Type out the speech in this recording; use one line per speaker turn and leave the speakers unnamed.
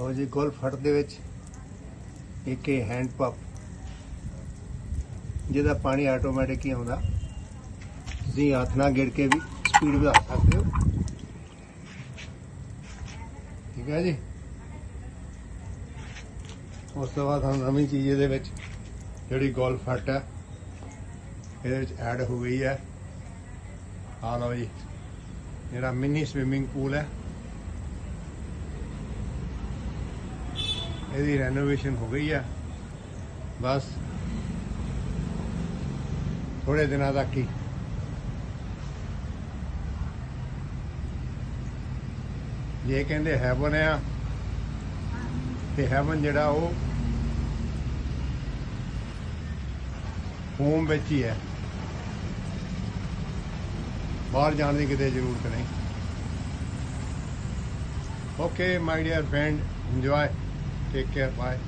ਲਓ ਜੀ ਗੋਲਫ ਹਟ ਦੇ ਵਿੱਚ ਇੱਕ ਇਹ ਹੈਂਡ ਪੰਪ ਜਿਹਦਾ ਪਾਣੀ ਆਟੋਮੈਟਿਕ ਹੀ ਆਉਂਦਾ। ਤੁਸੀਂ ਹੱਥ ਨਾਲ ਗਿੜ ਕੇ ਵੀ ਸਪੀਡ ਵਧਾ ਸਕਦੇ ਹੋ। ਠੀਕ ਹੈ ਜੀ? ਉਸ ਤੋਂ ਬਾਅਦ ਹੁਣ ਨਵੀਂ ਚੀਜ਼ ਇਹਦੇ ਵਿੱਚ, ਜਿਹੜੀ ਗੋਲਫ ਹਟ ਹੈ, ਇਹਦੇ ਵਿੱਚ ਐਡ ਹੋ ਗਈ ਹੈ। ਆ ਲਓ ਜੀ, ਜਿਹੜਾ ਮਿੰਨੀ ਸਵਿਮਿੰਗ ਪੂਲ ਹੈ। ਇਹਦੀ ਰੈਨੋਵੇਸ਼ਨ ਹੋ ਗਈ ਆ। ਬਸ। ਥੋੜੇ ਦਿਨਾਂ ਤੱਕ ਹੀ। ਜੇ ਕਹਿੰਦੇ ਹੈਵਨ ਆ, ਤੇ ਹੈਵਨ ਜਿਹੜਾ ਉਹ ਹੋਮ ਵਿੱਚ ਹੀ ਹੈ। ਬਾਹਰ ਜਾਣ ਦੀ ਕਿਤੇ ਜ਼ਰੂਰਤ ਨਹੀਂ। Okay my dear friend enjoy Take care. Bye.